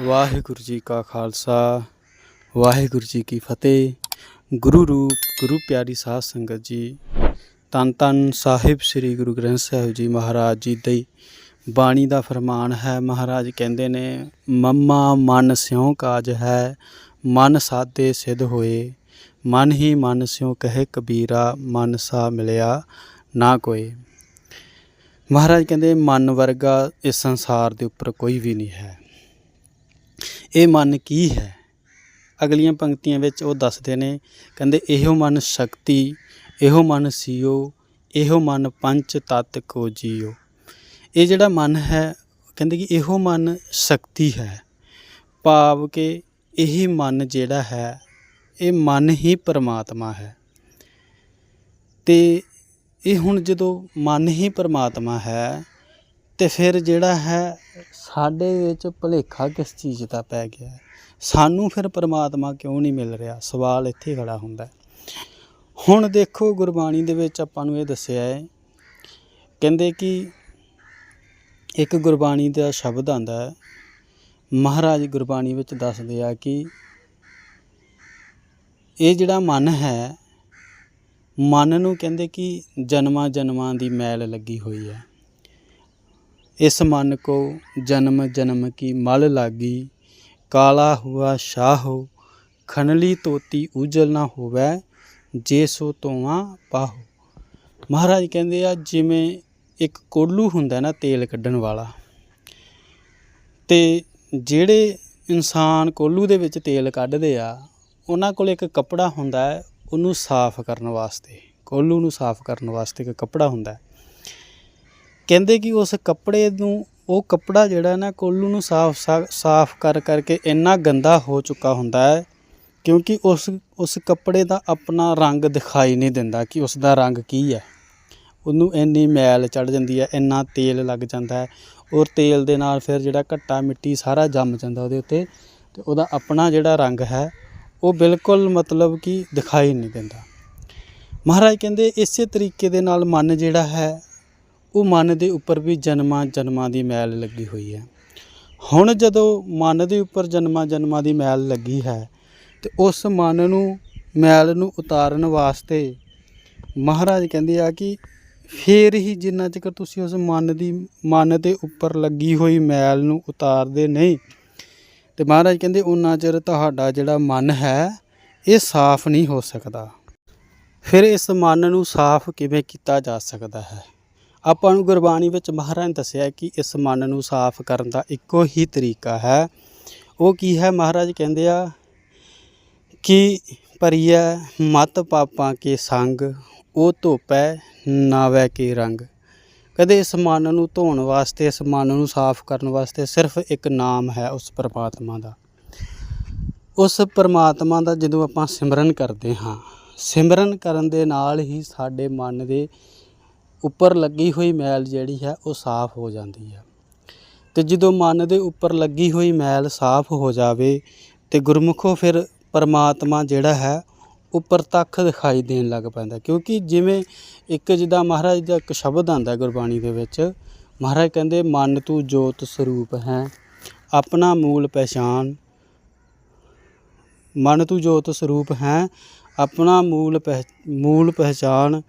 ਵਾਹਿਗੁਰੂ ਜੀ ਕਾ ਖਾਲਸਾ, ਵਾਹਿਗੁਰੂ ਜੀ ਕੀ ਫਤਿਹ। ਗੁਰੂ ਰੂਪ, ਗੁਰੂ ਪਿਆਰੀ ਸਾਧ ਸੰਗਤ ਜੀ ਤਨ ਤਨ ਸਾਹਿਬ ਸ੍ਰੀ ਗੁਰੂ ਗ੍ਰੰਥ ਸਾਹਿਬ ਜੀ ਮਹਾਰਾਜ ਜੀ ਦੀ ਬਾਣੀ ਦਾ ਫਰਮਾਨ ਹੈ। ਮਹਾਰਾਜ ਕਹਿੰਦੇ ਨੇ, ਮੰਮਾ ਮਨ ਸਿਉ ਕਾਜ ਹੈ, ਮਨ ਸਾਦੇ ਸਿਧ ਹੋਏ, ਮਨ ਹੀ ਮਨ ਸਿਉ ਕਹੇ ਕਬੀਰਾ, ਮਨ ਸਾ ਮਿਲਿਆ ਨਾ ਕੋਈ ਮਹਾਰਾਜ ਕਹਿੰਦੇ, ਮਨ ਵਰਗਾ ਇਸ ਸੰਸਾਰ ਦੇ ਉੱਪਰ ਕੋਈ ਵੀ ਨਹੀਂ ਹੈ। ਇਹ ਮਨ ਕੀ ਹੈ? ਅਗਲੀਆਂ ਪੰਕਤੀਆਂ ਵਿੱਚ ਉਹ ਦੱਸਦੇ ਨੇ, ਕਹਿੰਦੇ, ਇਹੋ ਮਨ ਸ਼ਕਤੀ, ਇਹੋ ਮਨ ਸੀਓ, ਇਹੋ ਮਨ ਪੰਚ ਤਤ ਕੋ ਜੀਓ। ਇਹ ਜਿਹੜਾ ਮਨ ਹੈ, ਕਹਿੰਦੇ ਕਿ ਇਹੋ ਮਨ ਸ਼ਕਤੀ ਹੈ। ਭਾਵ ਕਿ ਇਹੀ ਮਨ ਜਿਹੜਾ ਹੈ, ਇਹ ਮਨ ਹੀ ਪਰਮਾਤਮਾ ਹੈ। ਤੇ ਇਹ ਹੁਣ ਜਦੋਂ ਮਨ ਹੀ ਪਰਮਾਤਮਾ ਹੈ ਤੇ ਫਿਰ ਜਿਹੜਾ ਹੈ, ਸਾਡੇ ਵਿੱਚ ਭੁਲੇਖਾ ਕਿਸ ਚੀਜ਼ ਦਾ ਪੈ ਗਿਆ ਸਾਨੂੰ ਫਿਰ ਪਰਮਾਤਮਾ ਕਿਉਂ ਨਹੀਂ ਮਿਲ ਰਿਹਾ? ਸਵਾਲ ਇੱਥੇ ਖੜਾ ਹੁੰਦਾ ਹੁਣ ਦੇਖੋ, ਗੁਰਬਾਣੀ ਦੇ ਵਿੱਚ ਆਪਾਂ ਨੂੰ ਇਹ ਦੱਸਿਆ ਹੈ, ਕਹਿੰਦੇ ਕਿ ਇੱਕ ਗੁਰਬਾਣੀ ਦਾ ਸ਼ਬਦ ਆਂਦਾ ਹੈ। ਮਹਾਰਾਜ ਗੁਰਬਾਣੀ ਵਿੱਚ ਦੱਸਦੇ ਆ ਕਿ ਇਹ ਜਿਹੜਾ ਮਨ ਹੈ, ਮਨ ਨੂੰ ਕਹਿੰਦੇ ਕਿ ਜਨਮਾਂ ਜਨਮਾਂ ਦੀ ਮੈਲ ਲੱਗੀ ਹੋਈ ਹੈ। ਇਸ ਮਨ ਕੋ ਜਨਮ ਜਨਮ ਕੀ ਮਲ ਲਾਗੀ। ਕਾਲਾ ਹੁਆ ਸ਼ਾਹੋ, ਖਨਲੀ ਤੋਤੀ ਉਜਲ ਨਾ ਹੋਵੇ, ਜੇ ਸੋ ਤੋਵਾ ਪਾਹੋ। ਮਹਾਰਾਜ ਕਹਿੰਦੇ ਆ, ਜਿਵੇਂ ਇੱਕ ਕੋਲੂ ਹੁੰਦਾ ਨਾ ਤੇਲ ਕੱਢਣ ਵਾਲਾ, ਤੇ ਜਿਹੜੇ ਇਨਸਾਨ ਕੋਲੂ ਦੇ ਵਿੱਚ ਤੇਲ ਕੱਢਦੇ ਆ, ਉਹਨਾਂ ਕੋਲ ਇੱਕ ਕੱਪੜਾ ਹੁੰਦਾ ਹੈ, ਉਹਨੂੰ ਸਾਫ਼ ਕਰਨ ਵਾਸਤੇ, ਕੋਲੂ ਨੂੰ ਸਾਫ਼ ਕਰਨ ਵਾਸਤੇ ਇੱਕ ਕੱਪੜਾ ਹੁੰਦਾ ਹੈ। ਕਹਿੰਦੇ ਕਿ ਉਸ ਕੱਪੜੇ ਨੂੰ, ਉਹ ਕੱਪੜਾ ਜਿਹੜਾ ਨਾ ਕੋਲੂ ਨੂੰ ਸਾਫ਼ ਸਾਫ਼ ਕਰ ਕਰਕੇ ਇੰਨਾ ਗੰਦਾ ਹੋ ਚੁੱਕਾ ਹੁੰਦਾ ਹੈ, ਕਿਉਂਕਿ ਉਸ ਉਸ ਕੱਪੜੇ ਦਾ ਆਪਣਾ ਰੰਗ ਦਿਖਾਈ ਨਹੀਂ ਦਿੰਦਾ ਕਿ ਉਸ ਦਾ ਰੰਗ ਕੀ ਹੈ। ਉਹਨੂੰ ਇੰਨੀ ਮੈਲ ਚੜ ਜਾਂਦੀ ਹੈ, ਇੰਨਾ ਤੇਲ ਲੱਗ ਜਾਂਦਾ ਹੈ, ਔਰ ਤੇਲ ਦੇ ਨਾਲ ਫਿਰ ਜਿਹੜਾ ਘੱਟਾ ਮਿੱਟੀ ਸਾਰਾ ਜੰਮ ਜਾਂਦਾ ਉਹਦੇ ਉੱਤੇ, ਤੇ ਉਹਦਾ ਆਪਣਾ ਜਿਹੜਾ ਰੰਗ ਹੈ, ਉਹ ਬਿਲਕੁਲ ਮਤਲਬ ਕਿ ਦਿਖਾਈ ਨਹੀਂ ਦਿੰਦਾ। ਮਹਾਰਾਜ ਕਹਿੰਦੇ, ਇਸੇ ਤਰੀਕੇ ਦੇ ਨਾਲ ਮਨ ਜਿਹੜਾ ਹੈ ਉਹ ਮਨ ਦੇ ਉੱਪਰ ਵੀ ਜਨਮਾਂ ਜਨਮਾਂ ਦੀ ਮੈਲ ਲੱਗੀ ਹੋਈ ਹੈ। ਹੁਣ ਜਦੋਂ ਮਨ ਦੇ ਉੱਪਰ ਜਨਮਾਂ ਜਨਮਾਂ ਦੀ ਮੈਲ ਲੱਗੀ ਹੈ ਤੇ ਉਸ ਮਨ ਨੂੰ ਮੈਲ ਨੂੰ ਉਤਾਰਨ ਵਾਸਤੇ ਮਹਾਰਾਜ ਕਹਿੰਦੇ ਆ ਕਿ ਫੇਰ ਹੀ ਜਿੰਨਾ ਚਿਰ ਤੁਸੀਂ ਉਸ ਮਨ ਦੀ ਮਨ ਦੇ ਉੱਪਰ ਲੱਗੀ ਹੋਈ ਮੈਲ ਨੂੰ ਉਤਾਰਦੇ ਨਹੀਂ, ਤੇ ਮਹਾਰਾਜ ਕਹਿੰਦੇ ਉਹਨਾਂ ਚਿਰ ਤੁਹਾਡਾ ਜਿਹੜਾ ਮਨ ਹੈ, ਇਹ ਸਾਫ਼ ਨਹੀਂ ਹੋ ਸਕਦਾ। ਫਿਰ ਇਸ ਮਨ ਨੂੰ ਸਾਫ਼ ਕਿਵੇਂ ਕੀਤਾ ਜਾ ਸਕਦਾ ਹੈ? ਆਪਾਂ ਨੂੰ ਗੁਰਬਾਣੀ ਵਿੱਚ ਮਹਾਰਾਜ ਨੇ ਦੱਸਿਆ ਕਿ ਇਸ ਮਨ ਨੂੰ ਸਾਫ਼ ਕਰਨ ਦਾ ਇੱਕੋ ਹੀ ਤਰੀਕਾ ਹੈ। ਉਹ ਕੀ ਹੈ? ਮਹਾਰਾਜ ਕਹਿੰਦੇ ਆ ਕਿ ਪਰਿਆ ਮਤ ਪਾਪਾਂ ਕੇ ਸੰਗ, ਉਹ ਧੋਪੈ ਨਾਵੈ ਕੇ ਰੰਗ। ਕਦੇ ਇਸ ਮਨ ਨੂੰ ਧੋਣ ਵਾਸਤੇ, ਇਸ ਮਨ ਨੂੰ ਸਾਫ਼ ਕਰਨ ਵਾਸਤੇ ਸਿਰਫ ਇੱਕ ਨਾਮ ਹੈ ਉਸ ਪਰਮਾਤਮਾ ਦਾ। ਉਸ ਪਰਮਾਤਮਾ ਦਾ ਜਦੋਂ ਆਪਾਂ ਸਿਮਰਨ ਕਰਦੇ ਹਾਂ, ਸਿਮਰਨ ਕਰਨ ਦੇ ਨਾਲ ਹੀ ਸਾਡੇ ਮਨ ਦੇ ਉੱਪਰ ਲੱਗੀ ਹੋਈ ਮੈਲ ਜਿਹੜੀ ਹੈ ਉਹ ਸਾਫ਼ ਹੋ ਜਾਂਦੀ ਹੈ। ਤੇ ਜਦੋਂ ਮਨ ਦੇ ਉੱਪਰ ਲੱਗੀ ਹੋਈ ਮੈਲ ਸਾਫ਼ ਹੋ ਜਾਵੇ ਤੇ ਗੁਰਮੁਖੋ ਫਿਰ ਪਰਮਾਤਮਾ ਜਿਹੜਾ ਹੈ ਉਹ ਪ੍ਰਤੱਖ ਦਿਖਾਈ ਦੇਣ ਲੱਗ ਪੈਂਦਾ ਕਿਉਂਕਿ ਜਿਵੇਂ ਇੱਕ ਜਿੱਦਾਂ ਮਹਾਰਾਜ ਦਾ ਇੱਕ ਸ਼ਬਦ ਆਂਦਾ ਗੁਰਬਾਣੀ ਦੇ ਵਿੱਚ, ਮਹਾਰਾਜ ਕਹਿੰਦੇ, ਮਨ ਤੂੰ ਜੋਤ ਸਰੂਪ ਹੈ, ਆਪਣਾ ਮੂਲ ਪਹਿਚਾਨ, ਮਨ ਤੂੰ ਜੋਤ ਸਰੂਪ ਹੈ, ਆਪਣਾ ਮੂਲ ਪਹਿ, ਮੂਲ ਪਹਿਚਾਨ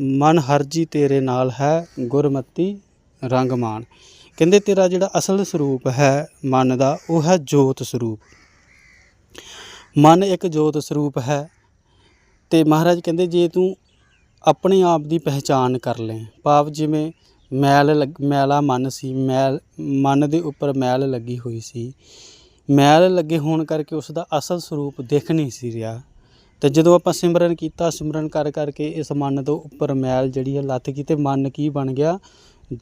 ਮਨ ਹਰਜੀ ਤੇਰੇ ਨਾਲ ਹੈ, ਗੁਰਮਤੀ ਰੰਗਮਾਨ ਕਹਿੰਦੇ ਤੇਰਾ ਜਿਹੜਾ ਅਸਲ ਸਰੂਪ ਹੈ ਮਨ ਦਾ, ਉਹ ਹੈ ਜੋਤ ਸਰੂਪ। ਮਨ ਇੱਕ ਜੋਤ ਸਰੂਪ ਹੈ ਤੇ ਮਹਾਰਾਜ ਕਹਿੰਦੇ ਜੇ ਤੂੰ ਆਪਣੇ ਆਪ ਦੀ ਪਹਿਚਾਨ ਕਰ ਲੈ ਭਾਵ ਜਿਵੇਂ ਮੈਲ ਲੱਗ- ਮੈਲਾ ਮਨ ਸੀ, ਮੈਲ, ਮਨ ਦੇ ਉੱਪਰ ਮੈਲ ਲੱਗੀ ਹੋਈ ਸੀ। ਮੈਲ ਲੱਗੇ ਹੋਣ ਕਰਕੇ ਉਸ ਦਾ ਅਸਲ ਸਰੂਪ ਦਿਖ ਨਹੀਂ ਸੀ ਰਿਹਾ। ਤੇ ਜਦੋਂ ਆਪਾਂ ਸਿਮਰਨ ਕੀਤਾ, ਸਿਮਰਨ ਕਰ ਕਰਕੇ ਇਸ ਮਨ ਤੋਂ ਉੱਪਰ ਮੈਲ ਜਿਹੜੀ ਹੈ ਲੱਥ ਗਈ ਤੇ ਮਨ ਕੀ ਬਣ ਗਿਆ?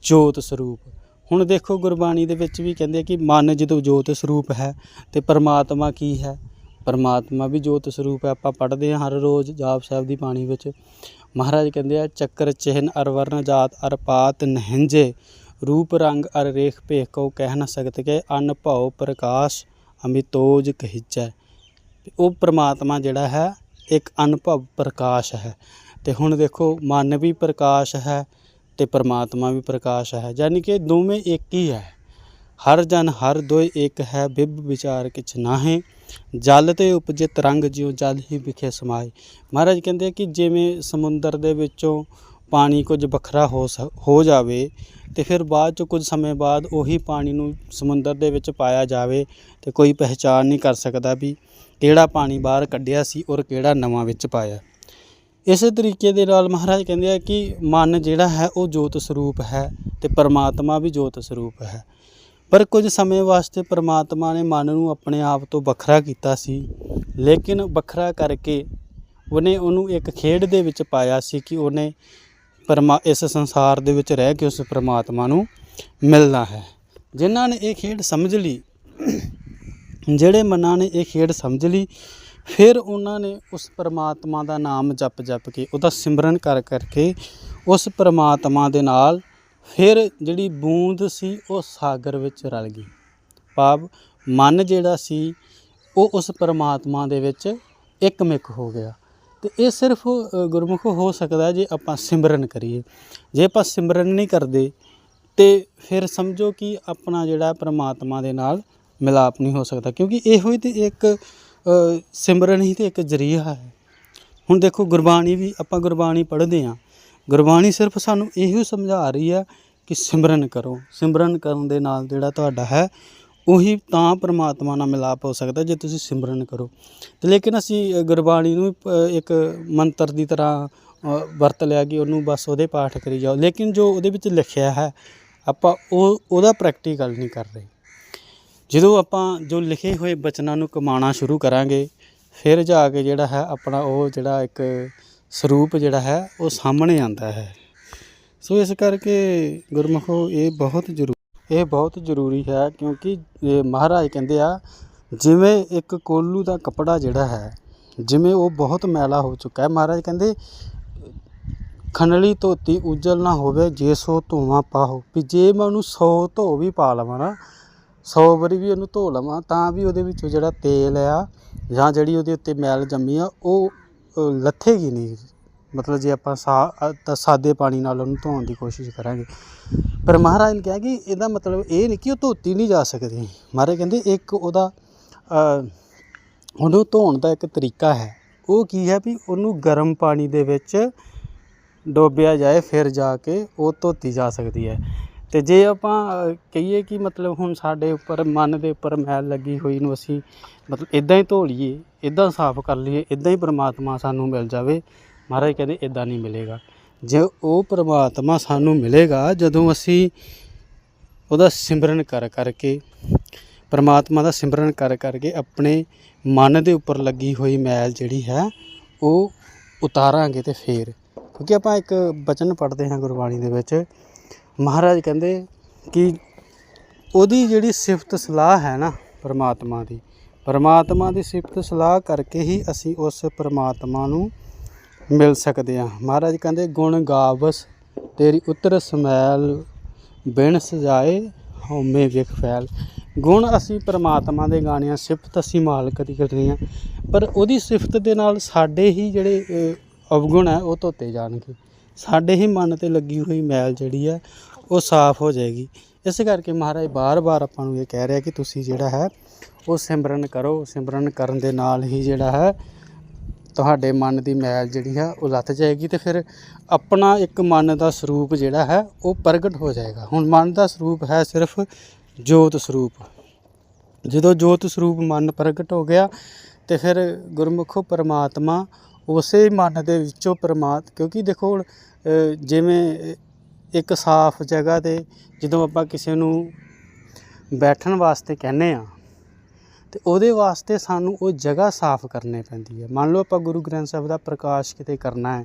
ਜੋਤ ਸਰੂਪ। ਹੁਣ ਦੇਖੋ ਗੁਰਬਾਣੀ ਦੇ ਵਿੱਚ ਵੀ ਕਹਿੰਦੇ ਕਿ ਮਨ ਜਦੋਂ ਜੋਤ ਸਰੂਪ ਹੈ ਤੇ ਪਰਮਾਤਮਾ ਕੀ ਹੈ? ਪਰਮਾਤਮਾ ਵੀ ਜੋਤ ਸਰੂਪ ਹੈ। ਆਪਾਂ ਪੜ੍ਹਦੇ ਹਾਂ ਹਰ ਰੋਜ਼ ਜਾਪ ਸਾਹਿਬ ਦੀ ਬਾਣੀ ਵਿੱਚ। ਮਹਾਰਾਜ ਕਹਿੰਦੇ ਆ, ਚੱਕਰ ਚਿਹਨ ਅਰਵਰਨ ਜਾਤ ਅਰਪਾਤ ਨਹਿੰਜੇ, ਰੂਪ ਰੰਗ ਅਰ ਰੇਖ ਭੇਖ ਕੋ ਕਹਿ ਨਾ ਸਕਤ ਕੇ, ਅਨ ਭਉ ਪ੍ਰਕਾਸ਼ ਅਮਿਤੋਜ ਕਹੀਚੈ ਉਹ ਪ੍ਰਮਾਤਮਾ ਜਿਹੜਾ ਹੈ ਇੱਕ ਅਨੁਭਵ ਪ੍ਰਕਾਸ਼ ਹੈ। ਤੇ ਹੁਣ ਦੇਖੋ, ਮਨ ਵੀ ਪ੍ਰਕਾਸ਼ ਹੈ ਤੇ ਪਰਮਾਤਮਾ ਵੀ ਪ੍ਰਕਾਸ਼ ਹੈ। ਯਾਨੀ ਕਿ ਦੋਵੇਂ ਇੱਕ ਹੀ ਹੈ। ਹਰ ਜਨ ਹਰ ਦੋਇ ਇੱਕ ਹੈ, ਬਿਬ ਵਿਚਾਰ ਕਿਛ ਨਾਹੀਂ। ਜਲ ਤੇ ਉਪਜੇ ਤਰੰਗ ਜਿਉ ਜਲ ਹੀ ਵਿਖੇ ਸਮਾਏ। ਮਹਾਰਾਜ ਕਹਿੰਦੇ ਕਿ ਜਿਵੇਂ ਸਮੁੰਦਰ ਦੇ ਵਿੱਚੋਂ ਪਾਣੀ ਕੁਝ ਵੱਖਰਾ ਹੋ ਸ- ਹੋ ਜਾਵੇ ਤੇ ਫਿਰ ਬਾਅਦ ਚ ਕੁਝ ਸਮੇਂ ਬਾਅਦ ਉਹੀ ਪਾਣੀ ਨੂੰ ਸਮੁੰਦਰ ਦੇ ਵਿੱਚ ਪਾਇਆ ਜਾਵੇ ਤੇ ਕੋਈ ਪਹਿਚਾਣ ਨਹੀਂ ਕਰ ਸਕਦਾ ਵੀ ਕਿਹੜਾ ਪਾਣੀ ਬਾਹਰ ਕੱਢਿਆ ਸੀ ਔਰ ਕਿਹੜਾ ਨਵਾਂ ਵਿੱਚ ਪਾਇਆ। ਇਸੇ ਤਰੀਕੇ ਦੇ ਨਾਲ ਮਹਾਰਾਜ ਕਹਿੰਦੇ ਆ ਕਿ ਮਨ ਜਿਹੜਾ ਹੈ ਉਹ ਜੋਤ ਸਰੂਪ ਹੈ ਤੇ ਪਰਮਾਤਮਾ ਵੀ ਜੋਤ ਸਰੂਪ ਹੈ। ਪਰ ਕੁਝ ਸਮੇਂ ਵਾਸਤੇ ਪਰਮਾਤਮਾ ਨੇ ਮਨ ਨੂੰ ਆਪਣੇ ਆਪ ਤੋਂ ਵੱਖਰਾ ਕੀਤਾ ਸੀ, ਲੇਕਿਨ ਵੱਖਰਾ ਕਰਕੇ ਉਹਨੇ ਉਹਨੂੰ ਇੱਕ ਖੇਡ ਦੇ ਵਿੱਚ ਪਾਇਆ ਸੀ ਕਿ ਉਹਨੇ ਪਰਮਾ ਇਸ ਸੰਸਾਰ ਦੇ ਵਿੱਚ ਰਹਿ ਕੇ ਉਸ ਪਰਮਾਤਮਾ ਨੂੰ ਮਿਲਣਾ ਹੈ। ਜਿਨ੍ਹਾਂ ਨੇ ਇਹ ਖੇਡ ਸਮਝ ਲਈ, ਜਿਹੜੇ ਮਨਾਂ ਨੇ ਇਹ ਖੇਡ ਸਮਝ ਲਈ, ਫਿਰ ਉਹਨਾਂ ਨੇ ਉਸ ਪਰਮਾਤਮਾ ਦਾ ਨਾਮ ਜਪ ਜਪ ਕੇ, ਉਹਦਾ ਸਿਮਰਨ ਕਰ ਕਰਕੇ ਉਸ ਪਰਮਾਤਮਾ ਦੇ ਨਾਲ ਫਿਰ ਜਿਹੜੀ ਬੂੰਦ ਸੀ, ਉਹ ਸਾਗਰ ਵਿੱਚ ਰਲ ਗਈ। ਭਾਵ ਮਨ ਜਿਹੜਾ ਸੀ, ਉਹ ਉਸ ਪਰਮਾਤਮਾ ਦੇ ਵਿੱਚ ਇੱਕਮਿਕ ਹੋ ਗਿਆ। ਤੇ ਇਹ ਸਿਰਫ ਗੁਰਮੁਖ ਹੋ ਸਕਦਾ ਜੇ ਆਪਾਂ ਸਿਮਰਨ ਕਰੀਏ। ਜੇ ਆਪਾਂ ਸਿਮਰਨ ਨਹੀਂ ਕਰਦੇ, ਤੇ ਫਿਰ ਸਮਝੋ ਕਿ ਆਪਣਾ ਜਿਹੜਾ ਪਰਮਾਤਮਾ ਦੇ ਨਾਲ ਮਿਲਾਪ ਨਹੀਂ ਹੋ ਸਕਦਾ, ਕਿਉਂਕਿ ਇਹੋ ਹੀ ਤੇ ਇੱਕ ਸਿਮਰਨ ਹੀ ਤੇ ਇੱਕ ਜਰੀਆ ਹੈ। ਹੁਣ ਦੇਖੋ, ਗੁਰਬਾਣੀ ਵੀ ਆਪਾਂ ਗੁਰਬਾਣੀ ਪੜ੍ਹਦੇ ਹਾਂ। ਗੁਰਬਾਣੀ ਸਿਰਫ ਸਾਨੂੰ ਇਹੋ ਸਮਝਾ ਰਹੀ ਹੈ ਕਿ ਸਿਮਰਨ ਕਰੋ। ਸਿਮਰਨ ਕਰਨ ਦੇ ਨਾਲ ਜਿਹੜਾ ਤੁਹਾਡਾ ਹੈ ਉਹੀ ਤਾਂ ਪਰਮਾਤਮਾ ਨਾਲ ਮਿਲਾਪ ਹੋ ਸਕਦਾ ਜੇ ਤੁਸੀਂ ਸਿਮਰਨ ਕਰੋ। ਤੇ ਲੇਕਿਨ ਅਸੀਂ ਗੁਰਬਾਣੀ ਨੂੰ ਅ, ਇੱਕ ਮੰਤਰ ਦੀ ਤਰ੍ਹਾਂ ਵਰਤ ਲਿਆ ਕਿ ਉਹਨੂੰ ਬਸ ਉਹਦੇ ਪਾਠ ਕਰੀ ਜਾਓ। ਲੇਕਿਨ ਜੋ ਉਹਦੇ ਵਿੱਚ ਲਿਖਿਆ ਹੈ ਆਪਾਂ ਉਹ ਉਹਦਾ ਪ੍ਰੈਕਟੀਕਲ ਨਹੀਂ ਕਰ ਰਹੇ। ਜਦੋਂ ਆਪਾਂ ਜੋ ਲਿਖੇ ਹੋਏ ਬਚਨਾਂ ਨੂੰ ਕਮਾਉਣਾ ਸ਼ੁਰੂ ਕਰਾਂਗੇ ਫਿਰ ਜਾ ਕੇ ਜਿਹੜਾ ਹੈ ਆਪਣਾ ਉਹ ਜਿਹੜਾ ਇੱਕ ਸਰੂਪ ਜਿਹੜਾ ਹੈ ਉਹ ਸਾਹਮਣੇ ਆਂਦਾ ਹੈ। ਸੋ ਇਸ ਕਰਕੇ ਗੁਰਮੁਖੋ ਇਹ ਬਹੁਤ ਜ਼ਰੂਰੀ ਇਹ ਬਹੁਤ ਜ਼ਰੂਰੀ ਹੈ ਕਿਉਂਕਿ ਮਹਾਰਾਜ ਕਹਿੰਦੇ ਆ ਜਿਵੇਂ ਇੱਕ ਕੋਲੂ ਦਾ ਕਪੜਾ ਜਿਹੜਾ ਹੈ ਜਿਵੇਂ ਉਹ ਬਹੁਤ ਮੈਲਾ ਹੋ ਚੁੱਕਾ ਹੈ। ਮਹਾਰਾਜ ਕਹਿੰਦੇ ਖਨਲੀ ਧੋਤੀ ਉਜਲ ਨਾ ਹੋਵੇ ਜੇ ਸੋ ਧੋਵਾਂ ਪਾਹੋ। ਵੀ ਜੇ ਮੈਂ ਉਹਨੂੰ 100 ਧੋ ਵੀ ਪਾ ਲਵਾਂ ਨਾ 100 ਵਾਰੀ ਵੀ ਉਹਨੂੰ ਧੋ ਲਵਾਂ ਤਾਂ ਵੀ ਉਹਦੇ ਵਿੱਚੋਂ ਜਿਹੜਾ ਤੇਲ ਆ ਜਾਂ ਜਿਹੜੀ ਉਹਦੇ ਉੱਤੇ ਮੈਲ ਜੰਮੀ ਆ ਉਹ ਅ, ਲੱਥੇਗੀ ਨਹੀਂ। ਮਤਲਬ ਜੇ ਆਪਾਂ ਸਾ ਤਾਂ ਸਾਦੇ ਪਾਣੀ ਨਾਲ ਉਹਨੂੰ ਧੋਣ ਦੀ ਕੋਸ਼ਿਸ਼ ਕਰਾਂਗੇ। ਪਰ ਮਹਾਰਾਜ ਨੇ ਕਿਹਾ ਕਿ ਇਹਦਾ ਮਤਲਬ ਇਹ ਨਹੀਂ ਕਿ ਉਹ ਧੋਤੀ ਨਹੀਂ ਜਾ ਸਕਦੀ। ਮਹਾਰਾਜ ਕਹਿੰਦੇ ਇੱਕ ਉਹਦਾ ਉਹਨੂੰ ਧੋਣ ਦਾ ਇੱਕ ਤਰੀਕਾ ਹੈ। ਉਹ ਕੀ ਹੈ ਵੀ ਉਹਨੂੰ ਗਰਮ ਪਾਣੀ ਦੇ ਵਿੱਚ ਡੋਬਿਆ ਜਾਏ, ਫਿਰ ਜਾ ਕੇ ਉਹ ਧੋਤੀ ਜਾ ਸਕਦੀ ਹੈ। ਤੇ ਜੇ ਆਪਾਂ ਕਹੀਏ ਕਿ ਮਤਲਬ ਹੁਣ ਸਾਡੇ ਉੱਪਰ, ਮਨ ਦੇ ਉੱਪਰ ਮੈਲ ਲੱਗੀ ਹੋਈ ਨੂੰ ਅਸੀਂ ਮਤਲਬ ਇਦਾਂ ਹੀ ਧੋ ਲਈਏ ਇਦਾਂ ਸਾਫ਼ ਕਰ ਲਈਏ ਇਦਾਂ ਹੀ ਪਰਮਾਤਮਾ ਸਾਨੂੰ ਮਿਲ ਜਾਵੇ ਮਹਾਰਾਜ ਕਹਿੰਦੇ ਇਦਾਂ ਨਹੀਂ ਮਿਲੇਗਾ। ਜੇ ਉਹ ਪ੍ਰਮਾਤਮਾ ਸਾਨੂੰ ਮਿਲੇਗਾ, ਜਦੋਂ ਅਸੀਂ ਉਹਦਾ ਸਿਮਰਨ ਕਰ ਕਰਕੇ, ਪਰਮਾਤਮਾ ਦਾ ਸਿਮਰਨ ਕਰ ਕਰਕੇ ਆਪਣੇ ਮਨ ਦੇ ਉੱਪਰ ਲੱਗੀ ਹੋਈ ਮੈਲ ਜਿਹੜੀ ਹੈ, ਉਹ ਉਤਾਰਾਂਗੇ ਤੇ ਫੇਰ। ਕਿਉਂਕਿ ਆਪਾਂ ਇੱਕ ਬਚਨ ਪੜ੍ਹਦੇ ਹਾਂ ਗੁਰਬਾਣੀ ਦੇ ਵਿੱਚ, ਮਹਾਰਾਜ ਕਹਿੰਦੇ ਕਿ ਉਹਦੀ ਜਿਹੜੀ ਸਿਫਤ ਸਲਾਹ ਹੈ ਨਾ ਪਰਮਾਤਮਾ ਦੀ ਪਰਮਾਤਮਾ ਦੀ ਸਿਫਤ ਸਲਾਹ ਕਰਕੇ ਹੀ ਅਸੀਂ ਉਸ ਪਰਮਾਤਮਾ ਨੂੰ ਮਿਲ ਸਕਦੇ ਹਾਂ ਮਹਾਰਾਜ ਕਹਿੰਦੇ, ਗੁਣ ਗਾਵਸ, ਤੇਰੀ ਉਤਰ ਸਮੈਲ ਬਿਨ ਸਜਾਏ ਹਉਮੈ ਵਿਖ ਫੈਲ। ਗੁਣ ਅਸੀਂ ਪਰਮਾਤਮਾ ਦੇ ਗਾਣੇ ਆ, ਸਿਫਤ ਅਸੀਂ ਮਾਲਕ ਦੀ ਕਰਦੇ ਆ। ਪਰ ਉਹਦੀ ਸਿਫਤ ਦੇ ਨਾਲ ਸਾਡੇ ਹੀ ਜਿਹੜੇ ਅਵਗੁਣ ਹੈ ਉਹ ਧੋਤੇ ਜਾਣਗੇ। ਸਾਡੇ ਹੀ ਮਨ ਤੇ ਲੱਗੀ ਹੋਈ ਮੈਲ ਜਿਹੜੀ ਹੈ ਉਹ ਸਾਫ਼ ਹੋ ਜਾਏਗੀ। ਇਸ ਕਰਕੇ ਮਹਾਰਾਜ ਬਾਰ-ਬਾਰ ਆਪਾਂ ਨੂੰ ਇਹ ਕਹਿ ਰਿਹਾ ਕਿ ਤੁਸੀਂ ਜਿਹੜਾ ਹੈ, ਉਹ ਸਿਮਰਨ ਕਰੋ। ਸਿਮਰਨ ਕਰਨ ਦੇ ਨਾਲ ਹੀ ਜਿਹੜਾ ਹੈ ਤੁਹਾਡੇ ਮਨ ਦੀ ਮੈਲ ਜਿਹੜੀ ਆ ਉਹ ਲੱਥ ਜਾਏਗੀ ਤੇ ਫਿਰ ਆਪਣਾ ਇੱਕ ਮਨ ਦਾ ਸਰੂਪ ਜਿਹੜਾ ਹੈ ਉਹ ਪ੍ਰਗਟ ਹੋ ਜਾਏਗਾ। ਹੁਣ ਮਨ ਦਾ ਸਰੂਪ ਹੈ ਸਿਰਫ ਜੋਤ ਸਰੂਪ। ਜਦੋਂ ਜੋਤ ਸਰੂਪ ਮਨ ਪ੍ਰਗਟ ਹੋ ਗਿਆ ਤੇ ਫਿਰ ਗੁਰਮੁਖੋ ਪਰਮਾਤਮਾ ਉਸੇ ਮਨ ਦੇ ਵਿੱਚੋਂ ਪਰਮਾਤ ਕਿਉਂਕਿ ਦੇਖੋ ਜਿਵੇਂ ਇੱਕ ਸਾਫ਼ ਜਗ੍ਹਾ ਤੇ ਜਦੋਂ ਆਪਾਂ ਕਿਸੇ ਨੂੰ ਬੈਠਣ ਵਾਸਤੇ ਕਹਿੰਦੇ ਆ ਤੇ ਉਹਦੇ ਵਾਸਤੇ ਸਾਨੂੰ ਉਹ ਜਗ੍ਹਾ ਸਾਫ਼ ਕਰਨੀ ਪੈਂਦੀ ਹੈ। ਮੰਨ ਲਓ ਆਪਾਂ ਗੁਰੂ ਗ੍ਰੰਥ ਸਾਹਿਬ ਦਾ ਪ੍ਰਕਾਸ਼ ਕਿਤੇ ਕਰਨਾ ਹੈ,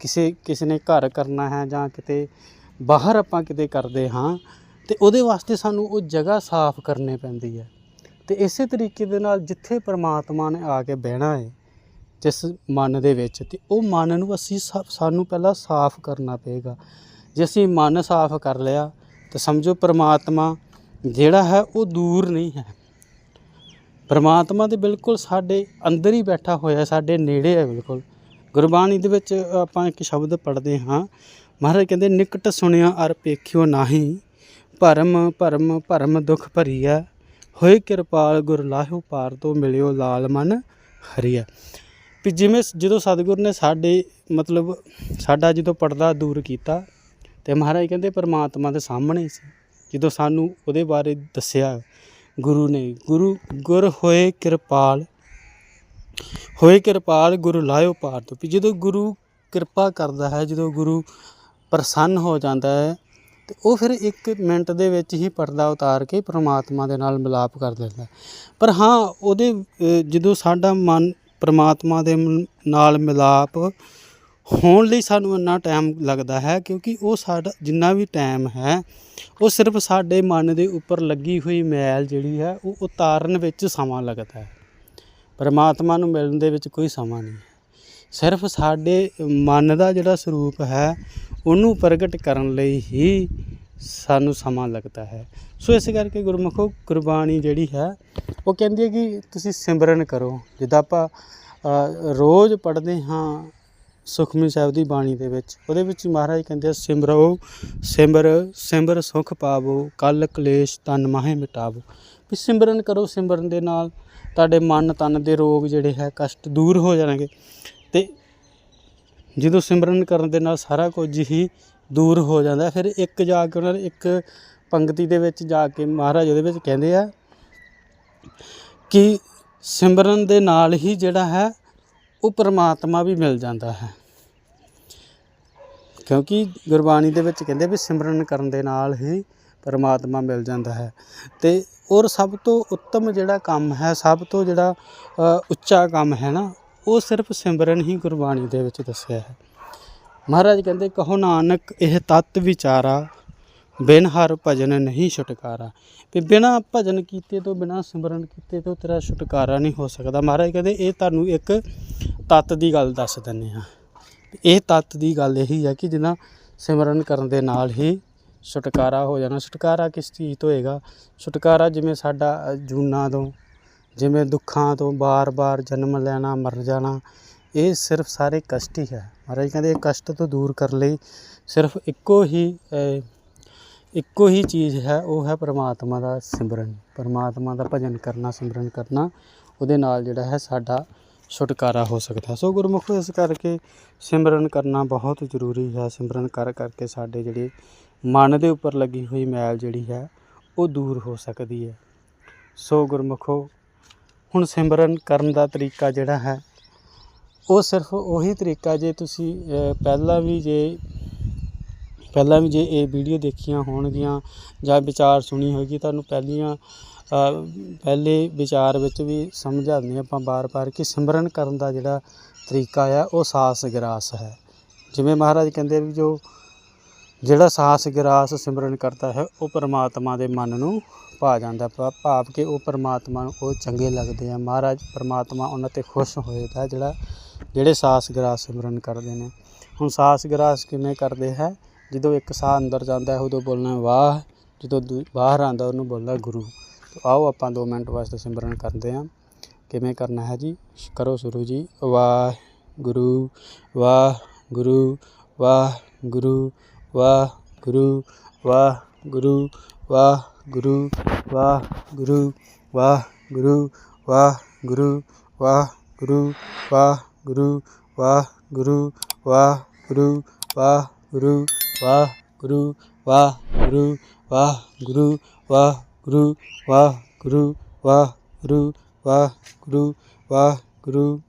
ਕਿਸੇ ਕਿਸੇ ਨੇ ਘਰ ਕਰਨਾ ਹੈ ਜਾਂ ਕਿਤੇ ਬਾਹਰ ਆਪਾਂ ਕਿਤੇ ਕਰਦੇ ਹਾਂ, ਤੇ ਉਹਦੇ ਵਾਸਤੇ ਸਾਨੂੰ ਉਹ ਜਗ੍ਹਾ ਸਾਫ਼ ਕਰਨੀ ਪੈਂਦੀ ਹੈ। ਤੇ ਇਸੇ ਤਰੀਕੇ ਦੇ ਨਾਲ ਜਿੱਥੇ ਪ੍ਰਮਾਤਮਾ ਨੇ ਆ ਕੇ ਬਹਿਣਾ ਹੈ, ਜਿਸ ਮਨ ਦੇ ਵਿੱਚ, ਤੇ ਉਹ ਮਨ ਨੂੰ ਅਸੀਂ ਸਾ- ਸਾਨੂੰ ਪਹਿਲਾਂ ਸਾਫ਼ ਕਰਨਾ ਪਏਗਾ। ਜੇ ਅਸੀਂ ਮਨ ਸਾਫ਼ ਕਰ ਲਿਆ, ਤਾਂ ਸਮਝੋ ਪ੍ਰਮਾਤਮਾ ਜਿਹੜਾ ਹੈ ਉਹ ਦੂਰ ਨਹੀਂ ਹੈ। ਪਰਮਾਤਮਾ ਦੇ ਬਿਲਕੁਲ ਸਾਡੇ ਅੰਦਰ ਹੀ ਬੈਠਾ ਹੋਇਆ ਸਾਡੇ ਨੇੜੇ ਹੈ ਬਿਲਕੁਲ। ਗੁਰਬਾਣੀ ਦੇ ਵਿੱਚ ਆਪਾਂ ਇੱਕ ਸ਼ਬਦ ਪੜ੍ਹਦੇ ਹਾਂ। ਮਹਾਰਾਜ ਕਹਿੰਦੇ, ਨਿਕਟ ਸੁਣਿਆ ਅਰ ਪੇਖਿਓ ਨਾਹੀ, ਭਰਮ ਭਰਮ ਭਰਮ ਦੁਖ ਭਰੀਐ। ਹੋਏ ਕਿਰਪਾਲ ਗੁਰ ਲਾਹਿਓ ਪਾਰ ਤੋਂ ਮਿਲਿਓ ਲਾਲ ਮਨ ਹਰੀਐ। ਵੀ ਜਿਵੇਂ ਜਦੋਂ ਸਤਿਗੁਰ ਨੇ ਸਾਡੇ ਮਤਲਬ ਸਾਡਾ ਜਦੋਂ ਪਰਦਾ ਦੂਰ ਕੀਤਾ ਤੇ ਮਹਾਰਾਜ ਕਹਿੰਦੇ, ਪਰਮਾਤਮਾ ਦੇ ਸਾਹਮਣੇ ਸੀ। ਜਦੋਂ ਸਾਨੂੰ ਉਹਦੇ ਬਾਰੇ ਦੱਸਿਆ ਗੁਰੂ ਨੇ ਗੁਰੂ, ਗੁਰ ਹੋਏ ਕਿਰਪਾਲ ਹੋਏ ਕਿਰਪਾਲ ਗੁਰੂ ਲਾਇਓ ਪਾਰ ਤੋਂ। ਵੀ ਜਦੋਂ ਗੁਰੂ ਕਿਰਪਾ ਕਰਦਾ ਹੈ, ਜਦੋਂ ਗੁਰੂ ਪ੍ਰਸੰਨ ਹੋ ਜਾਂਦਾ ਹੈ, ਤੇ ਉਹ ਫਿਰ ਇੱਕ ਮਿੰਟ ਦੇ ਵਿੱਚ ਹੀ ਪਰਦਾ ਉਤਾਰ ਕੇ ਪ੍ਰਮਾਤਮਾ ਦੇ ਨਾਲ ਮਿਲਾਪ ਕਰ ਦਿੰਦਾ ਪਰ ਹਾਂ, ਉਹਦੇ ਜਦੋਂ ਸਾਡਾ ਮਨ ਪ੍ਰਮਾਤਮਾ ਦੇ ਨਾਲ ਮਿਲਾਪ ਹੋਣ ਲਈ ਸਾਨੂੰ ਇੰਨਾ ਟਾਈਮ ਲੱਗਦਾ ਹੈ ਕਿਉਂਕਿ ਉਹ ਸਾਡਾ, ਜਿੰਨਾ ਵੀ ਟਾਈਮ ਹੈ, ਉਹ ਸਿਰਫ ਸਾਡੇ ਮਨ ਦੇ ਉੱਪਰ ਲੱਗੀ ਹੋਈ ਮੈਲ ਜਿਹੜੀ ਹੈ, ਉਹ ਉਤਾਰਨ ਵਿੱਚ ਸਮਾਂ ਲੱਗਦਾ ਹੈ। ਪਰਮਾਤਮਾ ਨੂੰ ਮਿਲਣ ਦੇ ਵਿੱਚ ਕੋਈ ਸਮਾਂ ਨਹੀਂ ਸਿਰਫ ਸਾਡੇ ਮਨ ਦਾ ਜਿਹੜਾ ਸਰੂਪ ਹੈ, ਉਹਨੂੰ ਪ੍ਰਗਟ ਕਰਨ ਲਈ ਹੀ ਸਾਨੂੰ ਸਮਾਂ ਲੱਗਦਾ ਹੈ। ਸੋ ਇਸ ਕਰਕੇ ਗੁਰਮੁਖੋ ਗੁਰਬਾਣੀ ਜਿਹੜੀ ਹੈ, ਉਹ ਕਹਿੰਦੀ ਹੈ ਕਿ ਤੁਸੀਂ ਸਿਮਰਨ ਕਰੋ। ਜਿੱਦਾਂ ਆਪਾਂ ਰੋਜ਼ ਪੜ੍ਹਦੇ ਹਾਂ ਸੁਖਮਨੀ ਸਾਹਿਬ ਦੀ ਬਾਣੀ ਦੇ ਵਿੱਚ। ਉਹਦੇ ਵਿੱਚ ਮਹਾਰਾਜ ਕਹਿੰਦੇ ਆ ਸਿਮਰੋ ਸਿਮਰ ਸਿਮਰ ਸੁਖ ਪਾਵੋ, ਕਲ ਕਲੇਸ਼ ਤਨ ਮਾਹੇ ਮਿਟਾਵੋ। ਵੀ ਸਿਮਰਨ ਕਰੋ, ਸਿਮਰਨ ਦੇ ਨਾਲ ਤੁਹਾਡੇ ਮਨ ਤਨ ਦੇ ਰੋਗ ਜਿਹੜੇ ਹੈ, ਕਸ਼ਟ ਦੂਰ ਹੋ ਜਾਣਗੇ। ਤੇ ਜਦੋਂ ਸਿਮਰਨ ਕਰਨ ਦੇ ਨਾਲ ਸਾਰਾ ਕੁਝ ਹੀ ਦੂਰ ਹੋ ਜਾਂਦਾ, ਫਿਰ ਇੱਕ ਜਾ ਕੇ ਉਹਨਾਂ ਨੇ ਇੱਕ ਪੰਕਤੀ ਦੇ ਵਿੱਚ ਜਾ ਕੇ ਮਹਾਰਾਜ ਉਹਦੇ ਵਿੱਚ ਕਹਿੰਦੇ ਆ ਕਿ ਸਿਮਰਨ ਦੇ ਨਾਲ ਹੀ ਜਿਹੜਾ ਹੈ ਉਹ ਪਰਮਾਤਮਾ ਵੀ ਮਿਲ ਜਾਂਦਾ ਹੈ। ਕਿਉਂਕਿ ਗੁਰਬਾਣੀ ਦੇ ਵਿੱਚ ਕਹਿੰਦੇ ਵੀ ਸਿਮਰਨ ਕਰਨ ਦੇ ਨਾਲ ਹੀ ਪਰਮਾਤਮਾ ਮਿਲ ਜਾਂਦਾ ਹੈ। ਤੇ ਔਰ ਸਭ ਤੋਂ ਉੱਤਮ ਜਿਹੜਾ ਕੰਮ ਹੈ, ਸਭ ਤੋਂ ਜਿਹੜਾ ਉੱਚਾ ਕੰਮ ਹੈ ਨਾ, ਉਹ ਸਿਰਫ ਸਿਮਰਨ ਹੀ ਗੁਰਬਾਣੀ ਦੇ ਵਿੱਚ ਦੱਸਿਆ ਹੈ। ਮਹਾਰਾਜ ਕਹਿੰਦੇ, ਕਹੋ ਨਾਨਕ, ਇਹ ਤਤ ਵਿਚਾਰਾ, ਬਿਨ ਹਰ ਭਜਨ ਨਹੀਂ ਛੁਟਕਾਰਾ। ਵੀ ਬਿਨਾ ਭਜਨ ਕੀਤੇ ਤੋਂ ਬਿਨਾ ਸਿਮਰਨ ਕੀਤੇ ਤੋਂ ਤੇਰਾ ਛੁਟਕਾਰਾ ਨਹੀਂ ਹੋ ਸਕਦਾ। ਮਹਾਰਾਜ ਕਹਿੰਦੇ, ਇਹ ਤੁਹਾਨੂੰ ਇੱਕ ਤੱਤ ਦੀ ਗੱਲ ਦੱਸ ਦਿੰਦੇ ਹਾਂ। ਇਹ ਤੱਤ ਦੀ ਗੱਲ ਇਹੀ ਹੈ ਕਿ ਜਿੰਨਾ ਸਿਮਰਨ ਕਰਨ ਦੇ ਨਾਲ ਹੀ ਛੁਟਕਾਰਾ ਹੋ ਜਾਣਾ। ਛੁਟਕਾਰਾ ਕਿਸ ਚੀਜ਼ ਤੋਂ ਹੋਏਗਾ? ਛੁਟਕਾਰਾ ਜਿਵੇਂ ਸਾਡਾ ਅ, ਜੂਨਾਂ ਤੋਂ ਜਿਵੇਂ ਦੁੱਖਾਂ ਤੋਂ ਬਾਰ-ਬਾਰ ਜਨਮ ਲੈਣਾ ਮਰ ਜਾਣਾ ਇਹ ਸਿਰਫ ਸਾਰੇ ਕਸ਼ਟ ਹੀ ਹੈ। ਮਹਾਰਾਜ ਕਹਿੰਦੇ ਇਹ ਕਸ਼ਟ ਤੋਂ ਦੂਰ ਕਰਨ ਲਈ ਸਿਰਫ ਇੱਕੋ ਹੀ ਇੱਕੋ ਹੀ ਚੀਜ਼ ਹੈ ਉਹ ਹੈ ਪਰਮਾਤਮਾ ਦਾ ਸਿਮਰਨ। ਪਰਮਾਤਮਾ ਦਾ ਭਜਨ ਕਰਨਾ ਸਿਮਰਨ ਕਰਨਾ ਉਹਦੇ ਨਾਲ ਜਿਹੜਾ ਹੈ ਸਾਡਾ ਛੁਟਕਾਰਾ ਹੋ ਸਕਦਾ। ਸੋ ਗੁਰਮੁਖੋ, ਇਸ ਕਰਕੇ ਸਿਮਰਨ ਕਰਨਾ ਬਹੁਤ ਜ਼ਰੂਰੀ ਹੈ। ਸਿਮਰਨ ਕਰ ਕਰਕੇ ਸਾਡੇ ਜਿਹੜੇ ਮਨ ਦੇ ਉੱਪਰ ਲੱਗੀ ਹੋਈ ਮੈਲ ਜਿਹੜੀ ਹੈ, ਉਹ ਦੂਰ ਹੋ ਸਕਦੀ ਹੈ। ਸੋ ਗੁਰਮੁਖੋ, ਹੁਣ ਸਿਮਰਨ ਕਰਨ ਦਾ ਤਰੀਕਾ ਜਿਹੜਾ ਹੈ, ਉਹ ਸਿਰਫ ਉਹੀ ਤਰੀਕਾ ਜੇ ਤੁਸੀਂ ਪਹਿਲਾਂ ਵੀ ਜੇ, ਪਹਿਲਾਂ ਵੀ ਜੇ ਇਹ ਵੀਡੀਓ ਦੇਖੀਆਂ ਹੋਣਗੀਆਂ ਜਾਂ ਵਿਚਾਰ ਸੁਣੀ ਹੋਏਗੀ, ਤੁਹਾਨੂੰ ਪਹਿਲੀਆਂ ਪਹਿਲੇ ਵਿਚਾਰ ਵਿੱਚ ਵੀ ਸਮਝਾਉਂਦੇ ਆਪਾਂ ਬਾਰ-ਬਾਰ ਕਿ ਸਿਮਰਨ ਕਰਨ ਦਾ ਜਿਹੜਾ ਤਰੀਕਾ ਆ, ਉਹ ਸਾਸ ਗਰਾਸ ਹੈ। ਜਿਵੇਂ ਮਹਾਰਾਜ ਕਹਿੰਦੇ ਵੀ ਜੋ ਜਿਹੜਾ ਸਾਸ ਗਰਾਸ ਸਿਮਰਨ ਕਰਦਾ ਹੈ, ਉਹ ਪਰਮਾਤਮਾ ਦੇ ਮਨ ਨੂੰ ਪਾ ਜਾਂਦਾ ਭਾ- ਭਾਵ ਕਿ ਉਹ ਪਰਮਾਤਮਾ ਨੂੰ ਉਹ ਚੰਗੇ ਲੱਗਦੇ ਆ। ਮਹਾਰਾਜ ਪਰਮਾਤਮਾ ਉਹਨਾਂ ਤੇ ਖੁਸ਼ ਹੋਏਗਾ ਜਿਹੜਾ, ਜਿਹੜੇ ਸਾਸ ਗਰਾਸ ਸਿਮਰਨ ਕਰਦੇ ਨੇ। ਹੁਣ ਸਾਸ ਗਰਾਸ ਕਿਵੇਂ ਕਰਦੇ ਹੈ? ਜਦੋਂ ਇੱਕ ਸਾਹ ਅੰਦਰ ਜਾਂਦਾ ਹੈ, ਉਦੋਂ ਬੋਲਣਾ ਵਾਹ, ਜਦੋਂ ਦੂ- ਬਾਹਰ ਆਉਂਦਾ ਉਹਨੂੰ ਬੋਲਣਾ ਗੁਰੂ। ਆਓ ਆਪਾਂ 2 ਮਿੰਟ ਵਾਸਤੇ ਸਿਮਰਨ ਕਰਦੇ ਹਾਂ ਕਿਵੇਂ ਕਰਨਾ ਹੈ ਜੀ ਕਰੋ ਸ਼ੁਰੂ ਜੀ ਵਾਹ ਗੁਰੂ ਵਾਹ ਗੁਰੂ ਵਾਹ ਗੁਰੂ ਵਾਹ ਗੁਰੂ ਵਾਹ ਗੁਰੂ ਵਾਹ ਗੁਰੂ ਵਾਹ ਗੁਰੂ ਵਾਹ ਗੁਰੂ ਵਾਹ ਗੁਰੂ 그루 와 그루 와 그루 와 그루 와 그루.